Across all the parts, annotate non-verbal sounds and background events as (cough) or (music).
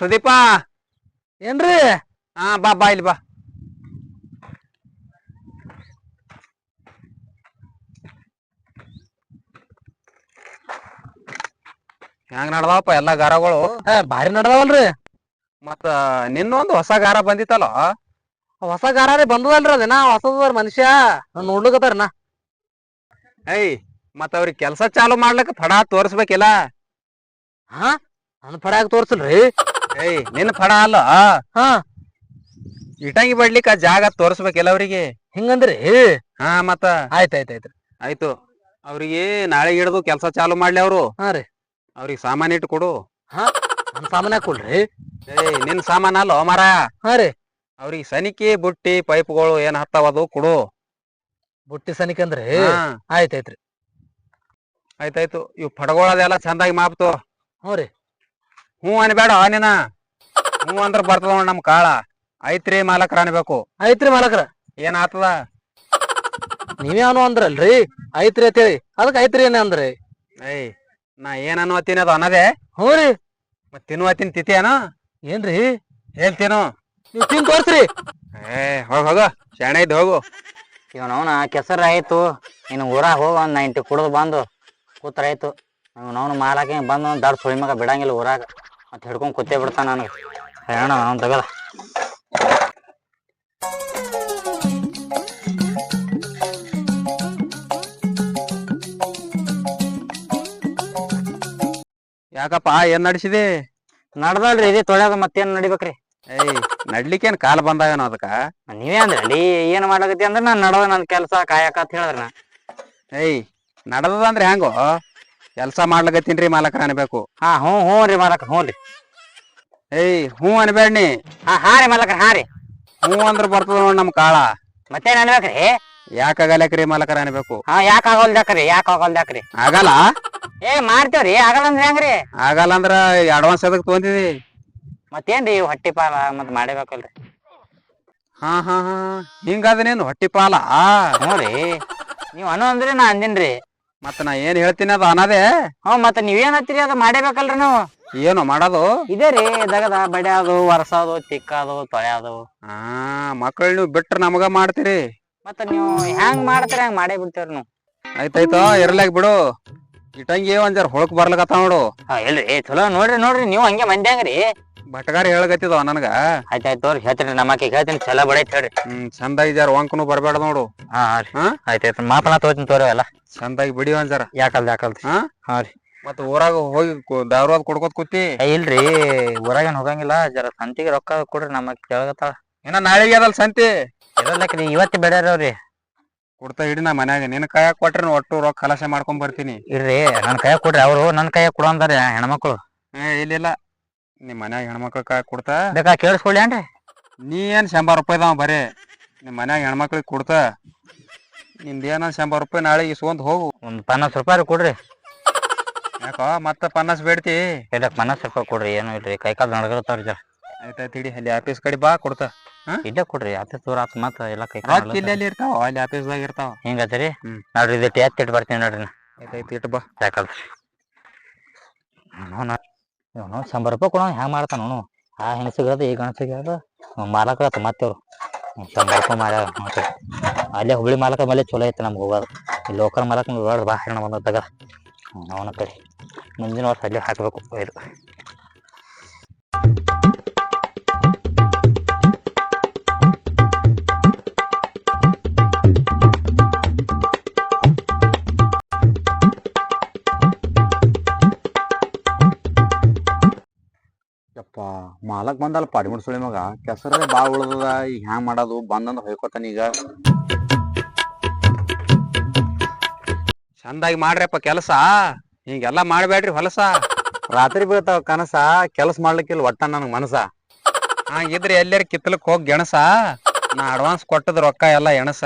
ಸುದೀಪ. ಏನ್ರಿ? ಹಾ ಬಾ ಬಾ ಇಲ್ಲಿ ಬಾ. ಹೆಂಗ್ ನಡ್ದಾವಪ್ಪ ಎಲ್ಲಾ ಗಾರಗಳು? ಏ, ಭಾರಿ ನಡ್ದಾವಲ್ರಿ. ಮತ್ತ ನಿನ್ನೊಂದು ಹೊಸ ಗಾರ ಬಂದಿತ್ತಲ್ಲ? ಹೊಸ ಗಾರಾರಿ ಬಂದದಲ್ರಿ ಅದೇನ ಹೊಸದ ಮನುಷ್ಯ. ನೋಡ್ಲಿಕ್ಕತ್ತಾರ ನಾ. ಏಯ್ ಮತ್ತ ಅವ್ರಿಗೆ ಕೆಲ್ಸ ಚಾಲು ಮಾಡ್ಲಿಕ್ಕೆ ಫಡಾ ತೋರಿಸ್ಬೇಕಿಲ್ಲ? ಹಾ ನನ್ ಪಡ್ಯಾಗ ತೋರ್ಸಲ್ರಿ. ಏಯ್ ನಿನ್ನ ಫಡ ಅಲ್ಲ? ಹಾ. ಇಟಂಗಿ ಬಡ್ಲಿಕ್ಕ ಜಾಗ ತೋರ್ಸ್ಬೇಕಿಲ್ಲ ಅವ್ರಿಗೆ? ಹಿಂಗಂದ್ರಿ? ಹಾ ಮತ್ತ. ಆಯ್ತ್ ಆಯ್ತ್ ಆಯ್ತ್ರಿ ಆಯ್ತು. ಅವ್ರಿಗೆ ನಾಳೆ ಹಿಡಿದು ಕೆಲಸ ಚಾಲು ಮಾಡ್ಲಿ ಅವರು. ಹಾ ರೀ. ಅವ್ರಿಗೆ ಸಾಮಾನ್ ಇಟ್ಟು ಕೊಡು. ಹಾ ಸಾಮಾನ್ ಕೊಡ್ರಿ. ಏಯ್ ನಿನ್ ಸಾಮಾನ್ ಅಲ್ಲ ಮರ ಹಾ ರೀ. ಅವ್ರಿಗೆ ಸನಿಕಿ ಬುಟ್ಟಿ ಪೈಪ್ಗಳು ಏನ್ ಹತ್ತವದು ಕೊಡು. ಬುಟ್ಟಿ ಸನಿಕಂದ್ರಿ ಹಾ, ಆಯ್ತ್ ಆಯ್ತ್ರಿ ಆಯ್ತಾಯ್ತು ಇವ್ ಪಡಗೋಳದೆಲ್ಲ ಚಂದಾಗಿ ಮಾಪ್ತು ಹ್ಞೂ ರೀ. ಹ್ಞೂ ಅನ್ಬೇಡ ನೀನ. ಹ್ಞೂ ಅಂದ್ರ ಬರ್ತದ ನೋಡ್ ನಮ್ ಕಾಳ. ಐತ್ರಿ ಮಾಲಕ್ರ ಅನ್ಬೇಕು. ಐತ್ರಿ ಮಾಲಕ್ರ. ಏನ್ ಆತದ? ನೀವೇ ಅನು ಅಂದ್ರಲ್ರಿ? ಐತ್ರಿ ಅಂತೇಳಿ. ಅದಕ್ ಐತ್ರಿ ಏನೇ ಅಂದ್ರಿ? ಏಯ್ ನಾ ಏನ್ ಅನ್ನೋತೀನಿ ಅದು ಅನ್ನದೆ. ಹ್ಞೂ ರೀ. ಮತ್ ತಿನ್ನುವತ್ತಿನ ತಿಥಿ ಏನ? ಏನ್ರಿ? ಹೇಳ್ತೀನು. ನೀವು ತಿನ್ ತೋರ್ಸ್ರಿ. ಏ ಹೋಗ ಹೋಗ. ಶಾಣೆ ಇದ್ದು ಹೋಗು. ಇವನವನ ಕೆಸರು ಆಯ್ತು. ಇನ್ನು ಊರಾಗ ಹೋಗ ಒಂದ್ ನೈಂಟಿ ಕುಡಿದು ಬಂದು ಕೂತ್ರ ಆಯ್ತು. ಅವನವನು ಮಾಲಾಕೆ ಬಂದು ದಡ್ ಸುಳಿ ಮಗ ಬಿಡಂಗಿಲ್ಲ ಊರಾಗ. ಮತ್ತೆ ಹಿಡ್ಕೊಂಡು ಕೂತೇ ಬಿಡ್ತಾನ ನನಗೆ ಹೇಳೋಣ ನಾನು ತಗದ ಯಾಕಪ್ಪ ಏನ್ ನಡೆಸಿದೆ? ನಡ್ದಲ್ರಿ ಇದೇ ತೊಳೆದ ಮತ್ತೇನ್ ನಡಿಬೇಕ್ರಿ? ಏಯ್ ನಡ್ಲಿಕ್ಕೇನ್ ಕಾಲ ಬಂದಾವೇನೋ ಅದಕ್ಕ? ನೀವೇ ಅಂದ್ರಲ್ಲಿ ಏನ್ ಮಾಡಕತ್ತಿ ಅಂದ್ರೆ ನಾನು ನಡದ ನನ್ ಕೆಲಸ ಕಾಯಕ ಅಂತ ಹೇಳಿದ್ರ ನಾ. ಏಯ್ ನಡದದ ಅಂದ್ರೆ ಹೆಂಗೋ? ಕೆಲ್ಸ ಮಾಡ್ಲಕತ್ತೀನ್ರಿ ಮಾಲಕ್ರ ಅನ್ಬೇಕು. ಹಾ ಹ್ಞೂ ಹ್ಞೂ ರೀ ಮಾಲಕ ಹ್ಞೂ ರೀ. ಏಯ್ ಹ್ಞೂ ಅನ್ಬೇಡ್ನಿ. ಹಾ ಹಾ ರೀ ಮಾಲಕ ಹಾ ರೀ. ಹ್ಞೂ ಅಂದ್ರ ಬರ್ತದ ನೋಡ್ ನಮ್ ಕಾಳ. ಮತ್ತೇನ್ ಅನ್ಬೇಕ್ರಿ ಯಾಕಾಗಲಕ್ರಿ ಮಾಲಕರ ಅನ್ಬೇಕು? ಹಾ ಯಾಕೆ ಆಗೋಲ್ದಾಕ್ರಿ ಯಾಕೆ ಆಗೋಲ್ದಾಕ್ರಿ ಆಗಲ್ಲ? ಏ ಮಾಡ್ತೇವ್ರಿ ಆಗಲ್ಲ ಅಂದ್ರೆ ಹೆಂಗ್ರಿ? ಆಗಲ್ಲ ಅಂದ್ರ ಅಡ್ವಾನ್ಸ್ ಅದಕ್ಕೆ ತೊಗೊಂತಿದಿ? ಮತ್ತೇನ್ರಿ ರೀ ಹೊಟ್ಟಿ ಪಾಲ ಮತ್ ಮಾಡಬೇಕಲ್ರಿ. ಹಾ ಹಾ ಹಾ ಹಿಂಗಾದ ನೀನು ಹೊಟ್ಟಿ ಪಾಲ? ಹ್ಞೂ ರೀ ನೀವ್ ಅನು ಅಂದ್ರೆ ನಾ ಅಂದಿನ್ರಿ. ಮತ್ತ ನಾ ಏನ್ ಹೇಳ್ತೀನಿ ಅದು ಅನ್ನದೇ ಹ್ಞೂ ಮತ್ತೆ ನೀವೇನ್ ಹತ್ತೀರಿ? ಅದು ಮಾಡೇಬೇಕಲ್ರಿ ನಾವು. ಏನು ಮಾಡೋದು? ಇದೇ ರೀ ದಗದ ಬಡ್ಯಾದು ವರ್ಸೋದು ತಿಕ್ಕೋದು ತೊಳೆಯೋದು ಹಾ ಮಕ್ಕಳು ನೀವು ಬಿಟ್ರ ನಮಗ ಮಾಡ್ತೀರಿ. ಮತ್ತ ನೀವು ಹೆಂಗ್ ಮಾಡ್ತೀರಿ ಹಂಗ್ ಮಾಡೇ ಬಿಡ್ತೇವ್ರಿ ನಾವು. ಆಯ್ತಾಯ್ತು ಇರ್ಲಾಕ್ ಬಿಡು. ಇಟಂಗಿ ಒಂದ್ ಜರ ಹೊಳಕ್ ಬರ್ಲಕತ್ತ ನೋಡು. ಹಾ ಇಲ್ರಿ. ಚಲೋ ನೋಡ್ರಿ ನೋಡ್ರಿ ನೀವು ಹಂಗೆ ಮಂದ್ಯಾಂಗ್ರಿ ಬಟಗಾರಿ ಹೇಳಕತ್ತಿದ ನನಗ. ಆಯ್ತಾಯ್ತು ತೋರಿ ಹೇಳ್ತೀನಿ ನಮ್ಮಕ್ಕೆ ಹೇಳ್ತೀನಿ ಚಲೋ ಬಡೈತ್ ಹೇಳ್ರಿ. ಹ್ಮ್ ಚಂದ ಜರ ಒಂಕನು ಬರ್ಬೇಡ ನೋಡು. ಹಾ ರೀ. ಹಾ? ಆಯ್ತಾಯ್ತು ಮಾತನಾ ತೋತೀನಿ ತೋರಿ ಎಲ್ಲ ಚಂದಾಗಿ ಬಿಡಿ ಒಂದ್ ಜರ ಯಾಕಲ್ದ ಹಾರಿ ಹಾ? ಹಾ ರೀ. ಮತ್ತ ಊರಾಗ ಹೋಗಿ ದಾವ್ರವಾದ ಕೊಡ್ಕೋತ್ ಕೂತಿ? ಇಲ್ರಿ ಊರಾಗ ಏನ್ ಹೋಗಂಗಿಲ್ಲ. ಜರ ಸಂತಿಗೆ ರೊಕ್ಕ ಕೊಡ್ರಿ ನಮ್ಮ ಕೇಳಗತ್ತಾಳ. ಇನ್ನ ನಾಳೆಗೆ ಅದಲ್ ಸಂತಿ? ಇರಲ್ಲಕ್ರಿ ಇವತ್ತು ಬೆಡ್ಯಾರವ್ರಿ ಕೊಡ್ತಾ ಇಡಿ ನಾ ಮನ್ಯಾಗ. ನಿನ್ ಕೈ ಕೊಟ್ರೆ ಒಟ್ಟು ರೊಕ್ಕ ಖಲಾಸೆ ಮಾಡ್ಕೊಂಡ್ ಬರ್ತೀನಿ. ಇರ್ರಿ ನನ್ ಕೈಯಾಗ ಕೊಡ್ರಿ ಅವ್ರು ನನ್ ಕೈಯಾಗ ಕೊಡು ಅಂದಾರ ಹೆಣ್ಮಕ್ಳು. ಏ ಇಲ್ಲ ನಿಮ್ ಮನ್ಯಾಗ ಹೆಣ್ಮಕ್ಳ ಕೈ ಕೊಡ್ತಾ? ಬೇಕಾ ಕೇಳಿಸ್ಕೊಳ್ಳಿ ಏನ್ರಿ? ನೀ ಏನ್ ಶಂಬರ್ ರೂಪಾಯಿದಾವ ಬರೇ? ನಿಮ್ ಮನ್ಯಾಗ ಹೆಣ್ಮಕ್ಳಿಗೆ ಕೊಡ್ತಾ? ನಿಂದೇನ ಶಂಬರ್ ರೂಪಾಯಿ ನಾಳೆ ಇಸ್ಕೊಂಡ್ ಹೋಗು. ಒಂದು ಪನ್ನಾಸ್ ರೂಪಾಯಿ ಕೊಡ್ರಿ. ಯಾಕೋ ಮತ್ತೆ ಪನ್ನಾಸ್ ಬೇಡ್ತಿ. ಇಲ್ಲ ಪನ್ನಾಸ್ ರೂಪಾಯಿ ಕೊಡ್ರಿ ಏನು ಇಲ್ರಿ. ಕೈ ಕಾಲು ನಡ್ಗತ್ತಾವ್ರಿ ಜರ. ಆಯ್ತಾಯ್ತು ಹಿಡಿ ಅಲ್ಲಿ ಆಫೀಸ್ ಕಡೆ ಬಾ ಕೊಡ್ತಾ. ಇಲ್ಲೇ ಕೊಡ್ರಿ ಆಫೀಸ್ ದೂರ ಆತ್ ಮತ್ತ ಎಲ್ಲ ಕೈ ರೊಕ್ಕ ಇಲ್ಲಿ ಅಲ್ಲಿ ಇರ್ತಾವ ಅಲ್ಲಿ ಆಫೀಸ್ದಾಗ ಇರ್ತಾವ. ಹಿಂಗತ್ರಿ ಹ್ಮ್. ನೋಡ್ರಿ ಇದು ಎತ್ತಿ ಇಟ್ಟು ಬರ್ತೀನಿ ನೋಡ್ರಿ ನಾ. ಆಯ್ತಾಯ್ತು ಇಟ್ಟು ಬಾ. ಯಾಕಲ್ರಿ ಅವನು ಇವನು ಶಂಬರ್ ರೂಪಾಯಿ ಕೊಡೋ ಹ್ಯಾಂಗ ಮಾಡ್ತಾನ ಅವನು? ಆ ಹೆಣಸಿಗೆ ಈ ಗಣಸಿಗೆ ಅದು. ಮಾಲಕತ್ತ ಆತ ಮತ್ತೆ ಅವ್ರು ಶಂಬರ್ ರೂಪಾಯಿ ಮಾರ ಮತ್ತೆ ಅಲ್ಲೇ ಹುಬ್ಳಿ ಮಾಲಕ ಮೇಲೆ ಚಲೋ ಐತೆ ನಮ್ಗೆ ಹೋಗೋದು. ಈ ಲೋಕಲ್ ಮಾಲಕ ನೋಡ್ರಿ ಬಾ ಹೆಣ್ಣ ತಗ ಅವನ ಕಡೆ ಮುಂದಿನ ವರ್ಷ ಅಲ್ಲೇ ಹಾಕಬೇಕು ಇದು. ಯಪ್ಪ, ಮಾಲಕ್ ಬಂದಲ್ಲ ಪಾಡಿ ಸುಳಿ ಮಗ. ಕೆಸರೇ ಬಾ ಉಳ್ದದ, ಈಗ ಹ್ಯಾಂಗ ಮಾಡೋದು? ಬಂದಂದ ಹೊಯ್ಕೋತಾನ ಈಗ. ಚಂದಾಗಿ ಮಾಡ್ರಪ್ಪ ಕೆಲಸ. ಹಿಂಗೆಲ್ಲ ಮಾಡ್ಬೇಡ್ರಿ ಹೊಲಸ. ರಾತ್ರಿ ಬೀಳ್ತಾವ ಕನಸ ಕೆಲಸ ಮಾಡ್ಲಿಕ್ಕಿಲ್ಲ ಒಟ್ಟ ನನಗ್ ಮನಸ. ಹಂಗಿದ್ರೆ ಎಲ್ಲರ ಕಿತ್ತಲಕ್ ಹೋಗಿ ಗೆಣಸ. ನಾ ಅಡ್ವಾನ್ಸ್ ಕೊಟ್ಟದ ರೊಕ್ಕ ಎಲ್ಲ ಎಣಸ.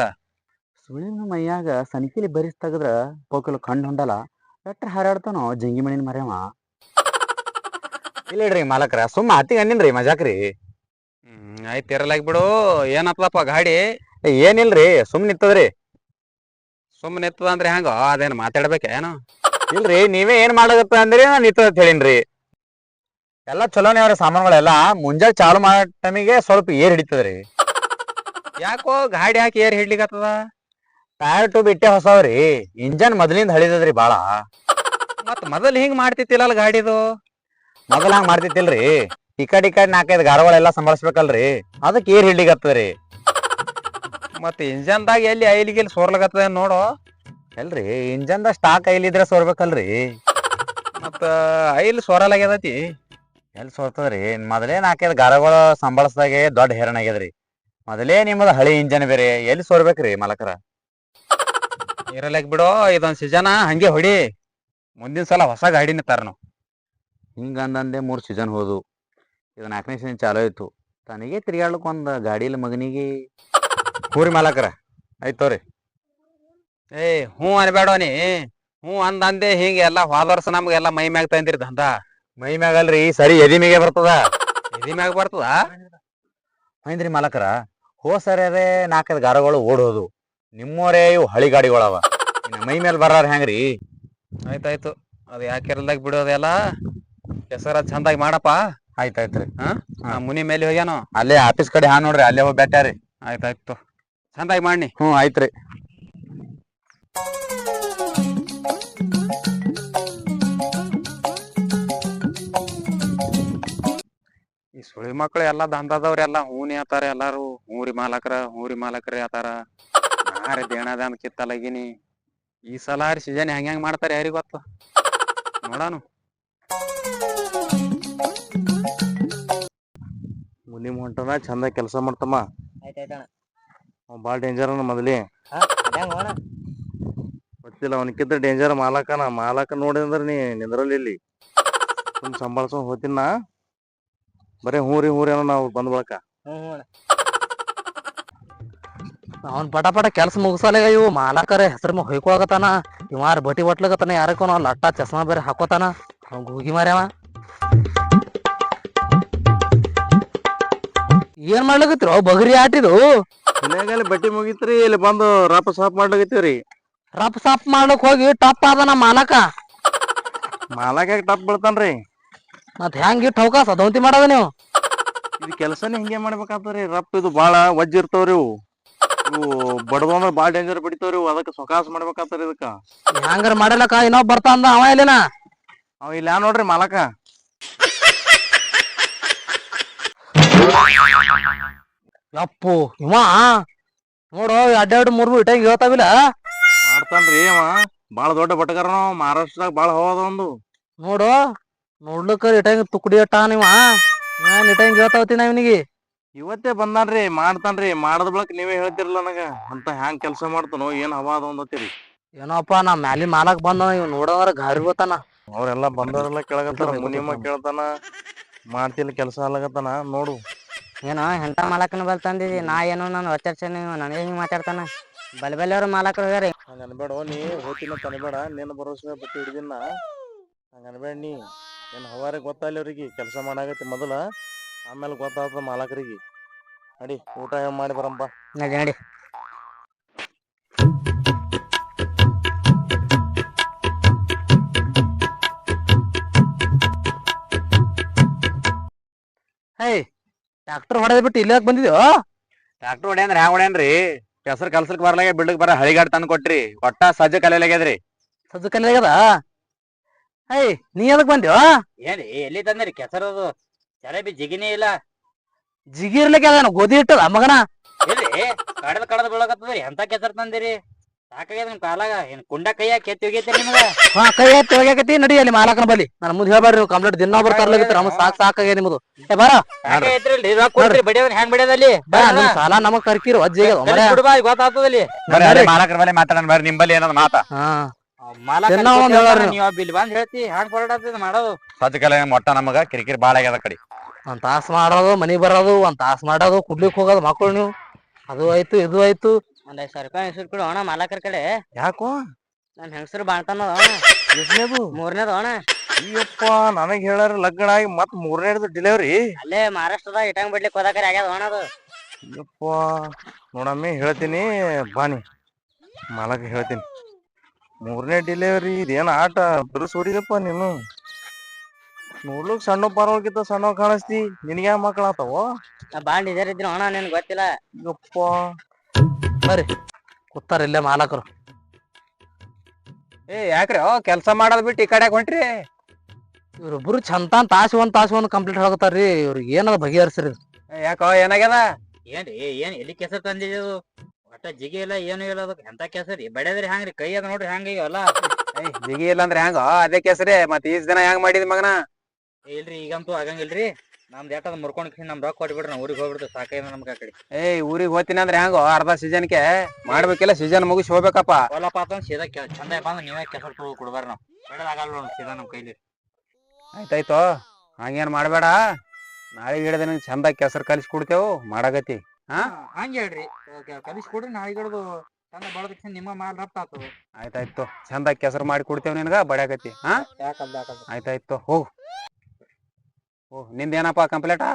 ಸುಳಿನ ಮೈಯಾಗ ಸನಿಕಿಲಿ ಬರಿಸ್ ತೆಗದ್ರ ಪೋಕಲು ಕಣ್ಣು ಹೊಂಡಲ್ಲ. ಎಟ್ರ ಹಾರಾಡ್ತಾನೋ ಜಂಗಿ ಮಣಿನ ಇಲ್ಲ ಇಲ್ಲೇಡ್ರಿ ಮಾಲಕ್ರ ಸುಮ್ಮ ಹತ್ತಿಗೆ ಅನ್ನಿನ್ರಿ ಮಜಾಕ್ರಿ. ಹ್ಮ್ ಆಯ್ತು ಇರಲಾಗಿ ಬಿಡು. ಗಾಡಿ? ಏನಿಲ್ರಿ ಸುಮ್ ನಿತ್ತದ್ರಿ ಸುಮ್ಮನೆ ನಿತ್ತದ ಅಂದ್ರೆ ಹೆಂಗ? ಅದೇನು ಮಾತಾಡ್ಬೇಕೇನು ಇಲ್ರಿ, ನೀವೇ ಏನ್ ಮಾಡಕತ್ತ ಅಂದ್ರಿ ನಾ ಅಂತ ಹೇಳಿನ್ರಿ. ಎಲ್ಲ ಚಲೋನೇ ಅವ್ರ ಸಾಮಾನುಗಳೆಲ್ಲ. ಮುಂಜಾನೆ ಚಾಲು ಮಾಡೋ ಟೈಮಿಗೆ ಸ್ವಲ್ಪ ಏರ್ ಹಿಡಿತದ್ರಿ. ಯಾಕೋ ಗಾಡಿ ಹಾಕಿ ಏರ್ ಹಿಡ್ಲಿಕತ್ತದ? ಟೈರ್ ಟು ಬಿಟ್ಟೆ ಹೊಸವ್ರಿ. ಇಂಜನ್ ಮೊದಲಿಂದ ಹಳಿದದ್ರಿ ಬಾಳ. ಮತ್ ಮೊದಲ್ ಹಿಂಗ್ ಮಾಡ್ತಿತ್ತಿಲ್ಲ ಗಾಡಿದು? ಮೊದಲ ಹಂಗ ಮಾಡ್ತಿತ್ತಿಲ್ರಿ. ಈ ಕಡೆ ಈ ಕಡೆ ನಾಲ್ಕೈದು ಗಾರಗಳೆಲ್ಲ ಸಂಭಾಳಿಸ್ಬೇಕಲ್ರಿ ಅದಕ್ಕೆ ಏರ್ ಹಿಡ್ಲಿಕತ್ತದ್ರಿ. ಮತ್ ಇಂಜನ್ದಾಗ ಎಲ್ಲಿ ಐಲಿಗಿಲ್ ಸೋರ್ಲಕತ್ತದ ನೋಡು? ಅಲ್ರಿ ಇಂಜನ್ದ ಸ್ಟಾಕ್ ಐಲಿದ್ರೆ ಸೋರ್ಬೇಕಲ್ರಿ. ಮತ್ತ ಐಲ್ ಸೋರಲಾಗ್ಯದತಿ. ಎಲ್ಲಿ ಸೋರ್ತದ್ರಿ? ಮೊದಲೇ ನಾಲ್ಕೈದು ಗಾರಗಳು ಸಂಬಳಸದಾಗೆ ದೊಡ್ಡ ಹೇರಣ ಆಗ್ಯದ್ರಿ. ಮೊದಲೇ ನಿಮ್ಮದು ಹಳಿ ಇಂಜನ್ ಬೇರೆ, ಎಲ್ಲಿ ಸೋರ್ಬೇಕ್ರಿ ಮಲಕರ? ಇರಲಕ್ ಬಿಡೋ, ಇದೊಂದ್ ಸೀಸನ್ ಹಂಗೆ ಹೊಡಿ. ಮುಂದಿನ ಸಲ ಹೊಸ ಗಾಡಿನ ತರ ನಾವು. ಹಿಂಗ ಮೂರ್ ಸೀಸನ್ ಹೋದು. ಇದು ನಾಲ್ಕನೇ ಸೀಸನ್ ಚಾಲೋ ಇತ್ತು ತನಗೆ ತಿರ್ಗಾಡ್ಲಿಕ್ಕೆ ಒಂದ್ ಗಾಡಿಲಿ ಮಗನಿಗೆ. ಕೂರಿ ಮಾಲಕರ. ಆಯ್ತವ್ರಿ ಏ ಹ್ಞೂ ಅನ್ಬೇಡವನಿ ಹ್ಞೂ ಅಂದ ಅಂದೆ ಹಿಂಗೆ ಎಲ್ಲ ಹೋದ ವರ್ಷ ನಮ್ಗೆಲ್ಲ ಮೈ ಮ್ಯಾಗ ತಂದಿರಿ ದಂದ ಮೈ ಮ್ಯಾಗಲ್ರಿ ಸರಿ ಎದಿ ಮೇಗೆ ಬರ್ತದ. ಎದಿ ಮ್ಯಾಗ ಬರ್ತದ? ಹೈಂದ್ರಿ ಮಾಲಕರ ಹೋ ಸರಿ ನಾಲ್ಕೈದು ಗಾರಗಳು ಓಡೋದು. ನಿಮ್ಮೋರೇ ಇವು ಹಳಿ ಗಾಡಿಗಳವ. ಮೈ ಮೇಲೆ ಬರಾರ ಹೆಂಗ್ರಿ ಆಯ್ತಾಯ್ತು. ಅದು ಯಾಕೆರಲ್ದಾಗ ಬಿಡೋದೆಲ್ಲ ಹೆಸರ ಚಂದಾಗಿ ಮಾಡಪ್ಪ. ಆಯ್ತಾಯ್ತ್ರಿ. ಹಾ? ಮುನಿ ಮೇಲೆ ಹೋಗ್ಯಾನೋ? ಅಲ್ಲೇ ಆಫೀಸ್ ಕಡೆ ಹಾ ನೋಡ್ರಿ ಅಲ್ಲೇ ಹೋಗಿ ಬೆಟ್ಟಾರಿ ಆಯ್ತಾಯ್ತು. ಚಂದಾಗಿ ಮಾಡಿ ಹ್ಞೂ ಆಯ್ತ್ರಿ ಈ ಸುಳಿ ಮಕ್ಳು ಎಲ್ಲ ದಂಧದವ್ರು ಎಲ್ಲ ಹೂನಿ ಆತಾರ ಎಲ್ಲಾರು. ಹೂರಿ ಮಾಲಕರ ಹೂರಿ ಮಾಲಕರೇ ಆತಾರ ಯಾರ ದೇಣದ ಅಂತ ಕಿತ್ತಲಗಿನಿ. ಈ ಸಲ ಸೀಸನ್ ಹೆಂಗ್ ಹೆಂಗ್ ಮಾಡ್ತಾರೆ ಯಾರಿಗ ಗೊತ್ತು? ನೋಡಾನು. ಮುನಿ ಹೊಂಟನ ಚಂದ ಕೆಲಸ ಮಾಡ್ತಮ್ಮ. ಅವ ಭಾಳ ಡೇಂಜರ್ ಅನ್ನ ಮೊದಲೇ. ಗೊತ್ತಿಲ್ಲ ಅವನಕ್ಕಿಂತ ಡೇಂಜರ್ ಮಾಲಕನ ಮಾಲಕ ನೋಡಿದ್ರ ನೀ ನಿಂದ್ರಲ್ಲಿ ಇಲ್ಲಿ ಸುಮ್ ಸಂಭಾಳ್ಸ್ಕೊಂಡ್ ಹೋತಿನ ನಾ. ಬರೇ ಹೂರಿ ಹೂರಿ ಅನ್ನೋ ನಾವು ಬಂದ್ ಬಳಕ. ಅವ್ನ್ ಪಟ ಪಟ ಕೆಲ್ಸ ಮುಗಿಸಲ್ಲ ಇವು ಮಾಲಕರ ಹೆಸರು ಹೊಯ್ಕೋಗತಾನ ಇವಾರ ಬಟಿ ಬಟ್ಲಗತಾನ ಯಾರಕ್ಕೂ ನಾವು ಲಟ್ಟ ಚಸ್ಮಾ ಬೇರೆ ಹಾಕೋತಾನ. ಅವ್ನ ಹೋಗಿ ಮಾರ್ಯಾವ. ಏನ್ ಮಾಡ್ಲಕತ್ರಿ ಬಗರಿ ಆಟಿದು. ಮನ್ಯಾಗಲ್ಲಿ ಬಟ್ಟಿ ಮುಗಿತ್ರಿ ಇಲ್ಲಿ ಬಂದು ರಾಪ ಸಾಪ್ ಮಾಡ್ಲಾಗತ್ತೀವ್ರಿ ರಪ್ ಸಾಪ್ ಮಾಡ್ಲಕ್ ಹೋಗಿ ಟಪ್ ಆದನ ಮಾಲಕ. ಮಾಲಕ ಯಾಕೆ ಟಪ್ ಬೀಳ್ತಾನ್ರಿ ಮತ್ ಹೆಂಗ್ ಇಟ್ಟು ಸದವಂತಿ ಮಾಡದ ನೀವು? ಇದು ಕೆಲಸನೇ ಹಿಂಗೆ ಮಾಡ್ಬೇಕಾಗ್ತದ್ರಿ ರಪ್ ಇದು ಬಾಳ ವಜ್ಜ ಇರ್ತಾವ್ರಿ ಇವು. ಇವು ಬಡದಂದ್ರ ಭಾಳ ಡೇಂಜರ್ ಬಡಿತಾವ್ರಿ ಇವು ಅದಕ್ಕೆ ಸೊಕಾಸ್ ಮಾಡ್ಬೇಕಾಗ್ತಾರ ಇದಕ್ಕ. ಹೆಂಗಾರ ಮಾಡಲಕ ಇನ್ನೊಬ್ ಬರ್ತಾ ಅಂದ ಅವ ಇಲ್ಲಿನ ಅವ ಇಲ್ಲ ನೋಡ್ರಿ ಮಾಲಕ. ಯಪ್ಪು ಇವ? ನೋಡು ಅಡ್ಡಾಡ್ ಮೂರ್ ಇಟ್ಟ ಇಟ್ಟಂಗ್ ಹೇಳ್ತಾವಿಲ್ಲ ಮಾಡ್ತಾನ್ರಿ ಅವ. ಬಾಳ ದೊಡ್ಡ ಬಟಗಾರ ಮಹಾರಾಷ್ಟ್ರದಾಗ ಬಾಳ ಹೋದ ಒಂದು ನೋಡು ನೋಡ್ಲಕ್ಕ ಇಟ್ಟಂಗ್ ತುಕಡಿ ಅಟ್ಟ ನೀವ ಏನ್ ಇಟ್ಟಂಗ್ ಹೇಳ್ತಾವತಿ ಇವನಿಗೆ? ಇವತ್ತೇ ಬಂದಾನ್ರಿ ಮಾಡ್ತಾನ್ರಿ. ಮಾಡದ ಬಳಕ ನೀವೇ ಹೇಳ್ತಿರಲ್ಲ ನನಗ. ಅಂತ ಹ್ಯಾಂಗ್ ಕೆಲಸ ಮಾಡ್ತಾನೋ ಏನ್ ಹವಾ ಅದ ಒಂದತ್ತೀರಿ ಏನೋಪ್ಪ ನಾ ಮ್ಯಾಲಿ ಮಾಲಕ್ ಬಂದ ಇವ್ ನೋಡೋದ್ರ ಗಾರಿ ಹೋತಾನ ಅವ್ರೆಲ್ಲ ಬಂದವರೆಲ್ಲ ಕೇಳಕತ್ತಾರ ಮುನಿಮ್ಮ ಕೇಳ್ತಾನ. ಮಾಡ್ತಿಲ್ಲ ಕೆಲಸ ಅಲ್ಲಗತ್ತಾನ ನೋಡು. ಏನೋ ಎಂತ ಮಾಲಕನ ಬಲ್ ತಂದಿದಿ ನಾ ಏನೋ ನಾನು ಒತ್ತರ್ಸ ನೀವು ನನಗೆ ಹಿಂಗ್ ಮಾತಾಡ್ತಾನ ಬಲ್ಬೆಲ್ಲವ್ರು ಮಾಲಕರು ಹೋಗ್ಯಾರ ಹಂಗ ಅನ್ಬೇಡ ನೀ ಹೋತಿನ ತನಬೇಡ ನಿನ್ನ ಭರೋಸೆ ಬಟ್ಟಿ ಹಿಡಿದಿನ ಹಂಗ ಅನ್ಬೇಡ ನೀ ಏನ್ ಹವಾರಿ ಗೊತ್ತಾಗ್ಲಿ ಅವ್ರಿಗೆ ಕೆಲಸ ಮಾಡಾಗತ್ತಿ ಮೊದಲ ಆಮೇಲೆ ಗೊತ್ತಾಗ್ತದ ಮಾಲಕರಿಗೆ ನಡಿ ಊಟ ಏನ್ ಮಾಡಿ ಬರಂಬ ನಡಿ ನಡಿ ಹೇ ಟ್ರಾಕ್ಟರ್ ಹೊಡೆದ್ ಬಿಟ್ಟು ಇಲ್ಲಾಕ್ ಬಂದಿದ್ಯೋ? ಟ್ರಾಕ್ಟರ್ ಅಂದ್ರೆ ಹ್ಯಾಂಗ ಹೊಡ್ಯಾನ್ರಿ ಹೆಸರು ಕಲ್ಸಕ್ ಬರ್ಲಾಗೆ ಬಿಡ್ಲಕ್ ಬರ ಹಳಿಗಾಡ್ ತಂದ್ ಕೊಟ್ರಿ. ಒಟ್ಟ ಸಜ್ಜ ಕಲಿಯಲಾಗ್ಯದ್ರಿ ಸಜ್ಜ ಕಲ್ಲಿ ಐ ನೀ ಎದಕ್ ಬಂದಿವ ಏನ್ರಿ ಎಲ್ಲಿ ತಂದಿರಿ? ಕೆಸರದು ಚರಬಿ ಜಿಗಿನೇ ಇಲ್ಲ. ಜಿಗಿ ಇರ್ಲಿಕ್ಕೆ ಗೋಧಿ ಇಟ್ಟದ ಮಗನ? ಕಡದ ಕಡದ ಬೀಳಕತ್ತದ್ರಿ. ಎಂತ ಕೆಸರ್ ತಂದಿರಿ? ಸಾಕಾಗ್ಯದ ನಿಮ್ ಕಾಲಾಗ? ಏನ್ ಕುಂಡ ಕೈಯಾಗ ಕೆತ್ತಿ ಹೋಗೈತಿ ನಿಮ್ಗ? (laughs) ಹಾ ಕೈ ಎತ್ತಿ ಹೋಗ್ಯಾಕತಿ ನಡಿ ಅಲ್ಲಿ ಮಾಲಕನ ಬಲ್ಲಿ. ನನ್ನ ಮುಂದೆ ಹೇಳ್ಬೇಡ್ರಿ ನೀವು ಕಂಪ್ಲೇಂಟ್ ದಿನ ಬರ್ತಾರ್ಲಾಗಿತ್ತು ನಮ್ಗೆ ಸಾಕ್ ಸಾಕಾಗ್ಯದ ನಿಮ್ದು. ಏ ಬಾರ. ಸಾಕಾಗೈತ್ರಿ ರೊಕ್ಕ ಕೊಡ್ರಿ ಬಡಿಯೋದ್ ಹೆಂಗ್ ಬಡಿಯೋದಲ್ಲಿ ಬಾ ನಿಮ್ ಸಾಲ ನಮಗ್ ಕರ್ಕಿರು. ಅಜ್ಜಿ ಬಿಡ್ಬಾ ಗೊತ್ತಾಗ್ತದಲ್ಲಿ ಬರ್ರಿ ಅಲ್ಲೇ. ಮಾಲಕರ ಮಾತಾಡನ್ ಮಾತಾಡೋಣ ಬರ್ರಿ. ನಿಂಬಲ್ಲಿ ಏನದ ಮಾತಾ? ಹಾ. ಮಾಲಕ ದಿನಾ ಒಂದ್ ಹೇಳಾರ್ರಿ ನೀವು. ಬಿಲ್ ಬಂದ್ ಹೇಳ್ತಿ ಹ್ಯಾಂಗ್ ಹೊರಡತ್ತದ ಮಾಡೋದು? ಸಜ್ಜ ಕಲೆ ಮೊಟ್ಟ ನಮಗ ಕಿರಿಕಿರಿ ಬಾಳ ಆಗ್ಯದ ಕಡಿ. ಒಂದ್ ತಾಸ್ ಮಾಡೋದು ಮನಿಗ್ ಬರೋದು ಒಂದ್ ತಾಸ್ ಮಾಡೋದು ಕುಡ್ಲಿಕ್ ಹೋಗೋದು ಮಕ್ಕಳು ನೀವು. ಅದು ಆಯ್ತು ಇದು ಆಯ್ತು. ಒಂದ್ ಐದ್ ಸಾವಿರ ರೂಪಾಯಿ ಹೆಸರು ಕೊಡು ಅಣ್ಣ ಮಾಲಕರ ಕಡೆ. ಯಾಕೋ? ನನ್ ಹೆಂಗಸರು ಬಾಣ್ತಾನ ಎಷ್ಟನೇದು? ಮೂರನೇದು ಅಣ್ಣ. ಅಯ್ಯಪ್ಪ ನನಗ್ ಹೇಳಾರ ಲಗ್ನ ಆಗಿ ಮತ್ ಮೂರನೇದು ಡಿಲೆವರಿ ಅಲ್ಲೇ ಮಹಾರಾಷ್ಟ್ರದಾಗ ಇಟಂಗ್ ಬಿಡ್ಲಿಕ್ಕೆ ಹೋದಾಕರಿ ಆಗ್ಯಾದ ಅಣ್ಣ ಅದು. ಅಯ್ಯಪ್ಪ ನೋಡಮ್ಮಿ ಹೇಳ್ತೀನಿ ಬಾನಿ ಮಾಲಕ ಹೇಳ್ತೀನಿ. ಮೂರನೇ ಡಿಲೆವರಿ ಇದೇನು ಆಟ? ಬರು ಹೊಡಿದಪ್ಪ ನೀನು. ನೋಡ್ಲಿಕ್ ಸಣ್ಣ ಪಾರ್ವಕ್ಕಿಂತ ಸಣ್ಣ ಕಾಣಿಸ್ತಿ. ನಿನಗೆ ಯಾವ ಮಕ್ಳು ಆತಾವ ಬಾಂಡ್ ಇದ್ದಿದ್ರು ಅಣ್ಣ ನಿನ್ ಗೊತ್ತಿಲ್ಲ. ಯಪ್ಪ ಬರ್ರಿ ಕೂತಾರ ಇಲ್ಲೇ ಮಾಲಕರು. ಏ ಯಾಕ್ರಿ? ಓ ಕೆಲಸ ಮಾಡೋದ್ ಬಿಟ್ಟು ಈ ಕಡೆ ಹೊಂಟ್ರಿ? ಇವ್ರಿಬ್ರು ಚಂದ ತಾಸು ಒಂದ್ ತಾಸು ಒಂದ್ ಕಂಪ್ಲೀಟ್ ಹೋಗತಾರ್ರಿ ಇವ್ರಿಗೆ ಏನದ ಬಗೆಹರಿಸ್ರಿ. ಯಾಕೋ ಏನಾಗ್ಯದ? ಏನ್ರಿ ಏನ್ ಎಲ್ಲಿ ಕೆಸರ್ ತಂದಿದ್ದು? ಒಟ್ಟ ಜಿಗಿ ಇಲ್ಲ ಏನು ಇಲ್ಲ ಅದಕ್ಕೆ ಎಂತ ಕೆಸರಿ ಬೆಳೆದ್ರಿ ಹ್ಯಾಂಗ್ರಿ? ಕೈ ಅದ ನೋಡ್ರಿ ಹ್ಯಾಂಗ ಇವಲ್ಲ ಏಯ್ ಜಿಗಿ ಇಲ್ಲ ಅಂದ್ರೆ ಹೆಂಗ ಅದೇ ಕೇಸರಿ ಮತ್ತೆ ಈಸ್ ದಿನ ಹೆಂಗ್ ಮಾಡಿದ್ ಮಗನ? ಇಲ್ರಿ ಈಗಂತೂ ಆಗಂಗಿಲ್ರಿ. ನಮ್ದು ಎಟ್ಟದ ಮುರ್ಕೊಂಡ್ ನಮ್ ರೊಕ್ಕ ಕೊಟ್ಬಿಡ್ರಿ ನಾವು ಊರಿಗೆ ಹೋಗ್ಬಿಡ್ತು ಸಾಕೈದ ನಮ್ಗೆ ಆ ಕಡೆ. ಏಯ್ ಊರಿಗೆ ಹೋಗ್ತೀನಿ ಅಂದ್ರೆ ಹೆಂಗೋ ಅರ್ಧ ಸೀಸನ್ಗೆ ಮಾಡ್ಬೇಕಿಲ್ಲ ಸೀಸನ್ ಮುಗಿಸಿ ಹೋಗ್ಬೇಕಪ್ಪ. ಹೊಲಪ್ಪ ಅಂತ ಸೀದಾ ಕೆ- ಚಂದ ನೀವೇ ಕೆಸರ್ ತಗೋ ಕೊಡ್ಬಾರ ನಾವು. ಬೇಡದಾಗಲ್ಲ ನೋಡ್ ಸೀದಾ ನಮ್ಮ ಕೈಲಿ. ಆಯ್ತಾಯ್ತು. ಹಂಗೇನ್ ಮಾಡಬೇಡ. ನಾಳೆ ಹಿಡಿದ ನಿಂಗೆ ಚಂದ ಕೆಸರು ಕಲಿಸಿ ಕೊಡ್ತೇವು ಮಾಡಾಗತಿ ಹಾ? ಹಂಗೆ ಹೇಳ್ರಿ. ಕಲಿಸಿ ಕೊಡ್ರಿ ನಾಳೆ ಹಿಡಿದು ಚಂದ ಬಡದಕ್ಕೆ ನಿಮ್ಮ ಮಾಲ್ ರಪ್ತ ಆಗ್ತದೆ. ಆಯ್ತಾಯ್ತು. ಚಂದ ಕೆಸರು ಮಾಡಿ ಕೊಡ್ತೇವೆ ನಿನಗ ಬಡ್ಯಾಕತಿ ಹಾ? ಯಾಕಂದ ಯಾಕಂದ ಆಯ್ತಾಯ್ತು. ಹೋಗ್. ಹೋಗ್ ನಿಂದೇನಪ್ಪ ಕಂಪ್ಲೇಟಾ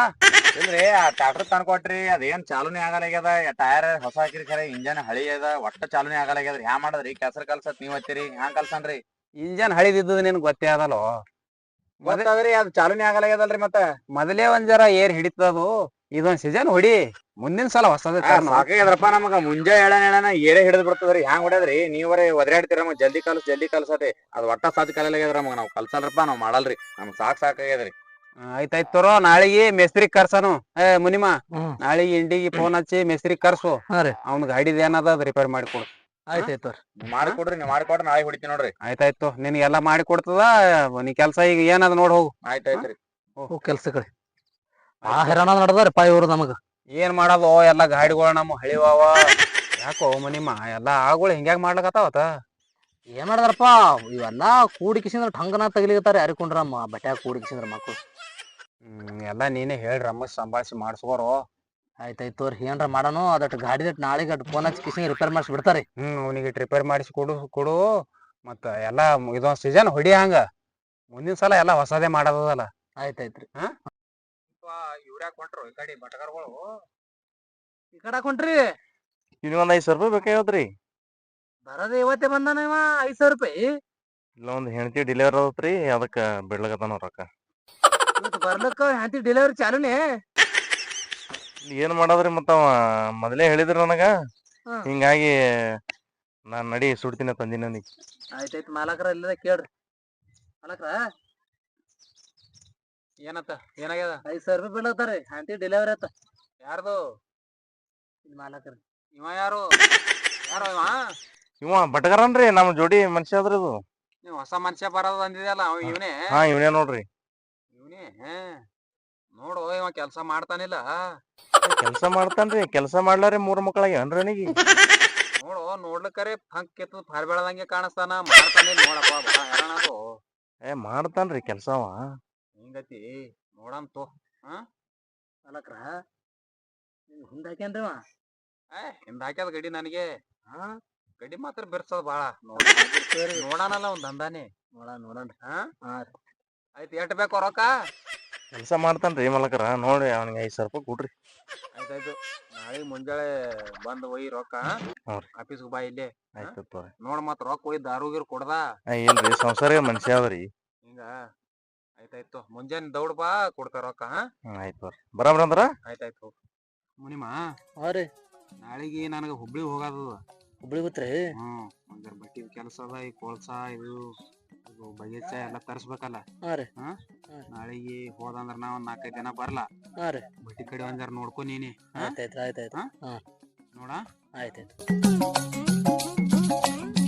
ಇಲ್ರಿ ಆ ಟ್ರಾಕ್ಟರ್ ತಂದ್ಕೊಟ್ರಿ ಅದೇನ್ ಚಾಲೂನೇ ಆಗಲಾಗ್ಯದ ಟೈರ್ ಹೊಸ ಹಾಕಿರಿ ಖರೆ ಇಂಜನ್ ಹಳಿ ಅದ ಒಟ್ಟ ಚಾಲೂನೇ ಆಗಲಾಗ್ಯದ್ರಿ ಹ್ಯಾ ಮಾಡದ್ರಿ? ಕೆಸರ್ ಕಲ್ಸತ್ ನೀವ್ ಹತ್ತಿರಿ ಹ್ಯಾಂಗ್ ಕಲ್ಸನ್ರಿ? ಇಂಜನ್ ಹಳಿದಿದ್ದು ನಿನ್ ಗೊತ್ತೇ ಅದಲ್ಲೋ ಗೊತ್ತದ್ರಿ ಅದ್ ಚಾಲೂನೇ ಆಗಲಾಗ್ಯದಲ್ರಿ ಮತ್ತ? ಮೊದಲೇ ಒಂದ್ ಜರ ಏರ್ ಹಿಡಿತದು ಇದೊಂದ್ ಸೀಸನ್ ಹೊಡಿ. ಮುಂದಿನ ಸಲ ಹೊಸದ ಸಾಕಾಗ್ಯದ್ರಪ್ಪ ನಮಗ. ಮುಂಜಾ ಹೇಳನ ಹೇಳನ ಏರೇ ಹಿಡಿದ್ ಬಿಡ್ತದ್ರಿ ಹ್ಯಾಂಗ್ ಹೊಡ್ಯದ್ರಿ? ನೀವರೇ ಒದರಾಡ್ತೀರ ನಮಗ್ ಜಲ್ದಿ ಕಲ್ಸ್ ಜಲ್ದಿ ಕಲ್ಸತೆ ಅದ್ ಒಟ್ಟ ಸಾಜ್ ಕಲಿಯಲಾಗ್ಯದ್ರ ನಮಗ. ನಾವ್ ಕಲ್ಸಲ್ರಪ್ಪ ನಾವ್ ಮಾಡಲ್ರಿ. ನಮ್ಗ್ ಸಾಕ್ ಸಾಕಾಗ್ಯದ್ರಿ. ಆಯ್ತಾಯ್ತು ತೋರೋ ನಾಳೆಗೆ ಮೇಸ್ತ್ರಿ ಕರ್ಸನು. ಏ ಮುನಿಮ ಹ್ಮ್. ನಾಳೆಗೆ ಇಂಡಿಗೆ ಫೋನ್ ಹಚ್ಚಿ ಮೇಸ್ತ್ರಿ ಕರ್ಸು. ಹಾ ರೀ. ಅವ್ನ ಗಾಡಿದ ಏನದ ಅದ್ ರಿಪೇರ್ ಮಾಡಿಕೊಡು. ಆಯ್ತಾಯ್ತು ಮಾಡ್ಕೊಡ್ರಿ ಮಾಡಿಕೊಡ್ರಿ ನೀವ್ ಮಾಡಿಕೊಡ್ರಿ ನಾಳೆ ಹೊಡಿತೀನಿ ನೋಡ್ರಿ. ಆಯ್ತಾಯ್ತು ಎಲ್ಲ ಮಾಡಿ ಕೊಡ್ತದ ನೀ ಕೆಲ್ಸ ಈಗ ಏನದ ನೋಡ್ ಹೋಗು. ಆಯ್ತಾಯ್ತ್ರಿ ಹೋಗ್ ಕೆಲ್ಸಗಳು ಆ ಹೈರಾಣ ನಡ್ದಾರಪ್ಪ ಇವ್ರು ನಮಗ. ಏನ್ ಮಾಡೋದು ಎಲ್ಲ ಗಾಡಿಗಳು ನಮ್ಮ ಹಳಿವಾವ. ಯಾಕೋ ಮುನಿಮ ಎಲ್ಲಾ ಆಗುಳು ಹಿಂಗ್ಯಾಗ ಮಾಡ್ಲಕತ್ತಾವತ ಏನ್ ಮಾಡಿದಾರಪ್ಪ ಇವೆಲ್ಲಾ ಕೂಡಿಕಿಸಿಂದ್ರ ಠಂಗನ ತಗಲಿಗತ್ತಾರ ಯಾರಿಕೊಂಡ್ರಮ್ಮ ಬಟ್ಯಾಗ ಕೂಡಿಕಿಸಿಂದ್ರ ಮಕ್ಳು. ಹ್ಮ್ ನೀನೆ ನೀನೇ ಹೇಳ್ರಿ ರಮ್ಮ ಸಂಭಾಳಿಸಿ ಮಾಡ್ಸ್ಕೋರು. ಆಯ್ತಾಯ್ತು ತೋರಿ ಏನ್ರ ಮಾಡೋನು? ಅದಟ್ ಗಾಡಿ ನಾಳೆಗೆ ಅಟ್ ಫೋನ್ ಹಚ್ಚಿ ಕಿಸಿಂಗ್ ರಿಪೇರ್ ಮಾಡಿಸಿ ಬಿಡ್ತಾರಿ ಹ್ಮ್ ಅವನಿಗೆ ರಿಪೇರ್ ಮಾಡಿಸಿ ಕೊಡು ಕೊಡು. ಮತ್ತ ಎಲ್ಲಾ ಇದೊಂದ್ ಸೀಸನ್ ಹೊಡಿ ಹಂಗ. ಮುಂದಿನ ಸಲ ಎಲ್ಲ ಹೊಸದೇ ಮಾಡೋದಲ್ಲ ಆಯ್ತಾಯ್ತ್ರಿ ಇವ್ರ್ಯಾಕ್ ಹೊಂಟ್ರು? ಈ ಕಡೆ ಬಟಗರ್ಗಳು ಈ ಕಡೆ ಹಾಕೊಂಡ್ರಿ ಇನ್ನೊಂದ್ ಐದ್ ಸಾವಿರ ರೂಪಾಯಿ ಬೇಕಾಗ್ಯದ್ರಿ ಬರದೇ ಇವತ್ತೇ ಬಂದಾನ ಇವ ಐದ್ ಸಾವಿರ ರೂಪಾಯಿ? ಇಲ್ಲ ಒಂದ್ ಹೆಂಡತಿ ಡೆಲಿವರಿ ಆದತ್ರಿ ಅದಕ್ಕ ಬಿಡ್ಲಕತ್ತಾನ ರೊಕ್ಕ. ಬರ್ಲಕ್ಕ ಹ್ಯಾಂತಿ ಡೆಲಿವರಿ ಚಾಲುನೇ? ಏನ್ ಮಾಡೋದ್ರಿ ಮತ್ತ ಅವ? ಮೊದಲೇ ಹೇಳಿದ್ರು ನನಗ. ಹಾ. ಹಿಂಗಾಗಿ ನಾನ್ ನಡಿ ಸುಡ್ತೀನಿ ತಂದಿನ ಆಯ್ತಾಯ್ತು ಮಾಲಕರ ಇಲ್ಲದ ಕೇಳ್ರಿ. ಮಾಲಕರ? ಏನತ್ತ? ಏನಾಗ್ಯದ? ಐದ್ ಸಾವಿರ ರೂಪಾಯಿ ಬೀಳತ್ತಾರ ಹ್ಯಾಂತಿ ಡೆಲಿವರಿ ಆತ ಯಾರ್ದು? ಮಾಲಕರ. ಇವ ಯಾರು? ಯಾರು ಇವ? ಇವ ಬಟಗರನ್ರಿ ನಮ್ ಜೋಡಿ ಮನುಷ್ಯ ಅದ್ರಿ ಇದು ನೀವ್ ಹೊಸ ಮನುಷ್ಯ ಬರೋದು ಅಂದಿದ್ಯಲ್ಲ ಅವ ಇವನೇ? ಹಾ ಇವನೇ ನೋಡ್ರಿ. ನೋಡು ಇವ ಕೆಲಸ ಮಾಡ್ತಾನಿಲ್ಲ. ಕೆಲಸ ಮಾಡ್ತಾನ್ರಿ ಕೆಲಸ ಮಾಡ್ಲಾರಿ ಮೂರ್ ಮಕ್ಕಳಿಗೆ ಅನ್ರನಿಗೆ ನೋಡು ನೋಡ್ಲಿಕ್ಕರೆ ಫಂಕ್ ಕೆತ್ತ ಫಾರ್ ಬೆಳದಂಗೆ ಕಾಣಿಸ್ತಾನ ಮಾಡ್ತಾನಿಲ್ಲ ನೋಡಪ್ಪ ಬಾ ಹೈರಾಣ ಅದು. ಏ ಮಾಡ್ತಾನ್ರಿ ಕೆಲ್ಸ ಅವ ಹಿಂಗತಿ ನೋಡಂತು ಹಾ? ಹಿಂದ ಹಾಕ್ಯಾನ್ರಿ ಅವ ಏ ಹಿಂದ ಹಾಕ್ಯದ ಗಡಿ ನನಗೆ. ಹಾ ಗಡಿ ಮಾತ್ರ ಬಿರ್ಸದ ಬಾಳ ನೋಡ. ನೋಡಾನಲ್ಲ ಒಂದ್ ದಂದಾನೆ. ನೋಡ ನೋಡನ್ರಿ ಹಾ? ಹಾ ಆಯ್ತು ಎಷ್ಟು ಬೇಕು ರೊಕ್ಕ? ಕೆಲಸ ಮಾಡ್ತಾನ್ರಿ ಮಲಕರ ನೋಡಿ ಅವ್ನಿಗೆ ಐದು ಸಾವಿರ ರೂಪಾಯಿ ಕೊಡ್ರಿ. ಆಯ್ತಾಯ್ತು ನಾಳೆ ಮುಂಜಾನೆ ಬಂದು ಒಯ್ ರೊಕ್ಕ. ಹ್ಞೂ ರೀ. ಆಫೀಸ್ಗೆ ಬಾ ಇಲ್ಲೇ ಆಯ್ತು ತೋರಿ ನೋಡ್ ಮತ್ ರೊಕ್ಕ ಒಯ್ ದಾರು ಗೀರು ಕೊಡ್ದ ಏನ್ರಿ ಸಂಸಾರ ಮನುಷ್ಯ ಅದ್ರಿ ಹಿಂಗ ಆಯ್ತಾಯ್ತು ಮುಂಜಾನೆ ದೌಡ್ ಬಾ ಕೊಡ್ತಾರ ರೊಕ್ಕ ಹಾ? ಹ್ಮ್ ಆಯ್ತು ತೋರಿ ಬರಾಬ್ರ ಅಂದ್ರ? ಆಯ್ತಾಯ್ತು ಮುನಿಮ ಹಾ ರೀ. ನಾಳೆಗೆ ನನಗ ಹುಬ್ಳಿ ಹೋಗೋದು ಹುಬ್ಳಿ ಗೊತ್ತ್ರಿ ಹ್ಮ್ ಮುಂಜಾನೆ ಬಟ್ಟಿ ಕೆಲಸ ಅದ ಈ ಕೊಳ್ಸ ಇದು. ಇದು ಬಗೆಚ ಎಲ್ಲ ತರ್ಸ್ಬೇಕಲ್ಲ. ಹಾ ರೀ. ನಾಳೆಗೆ ಹೋದಂದ್ರ ನಾ ಒಂದ್ ನಾಲ್ಕೈದು ದಿನ ಬರ್ಲಾ. ಹಾ ರೀ. ಬಟ್ಟಿ ಕಡೆ ಒಂದ್ ಜರ ನೋಡ್ಕೊ ನೀನೆ. ಹಾ? ಆಯ್ತಾಯ್ತು ಆಯ್ತಾಯ್ತು. ಹಾ? ಹಾ. ನೋಡ? ಆಯ್ತಾಯ್ತು.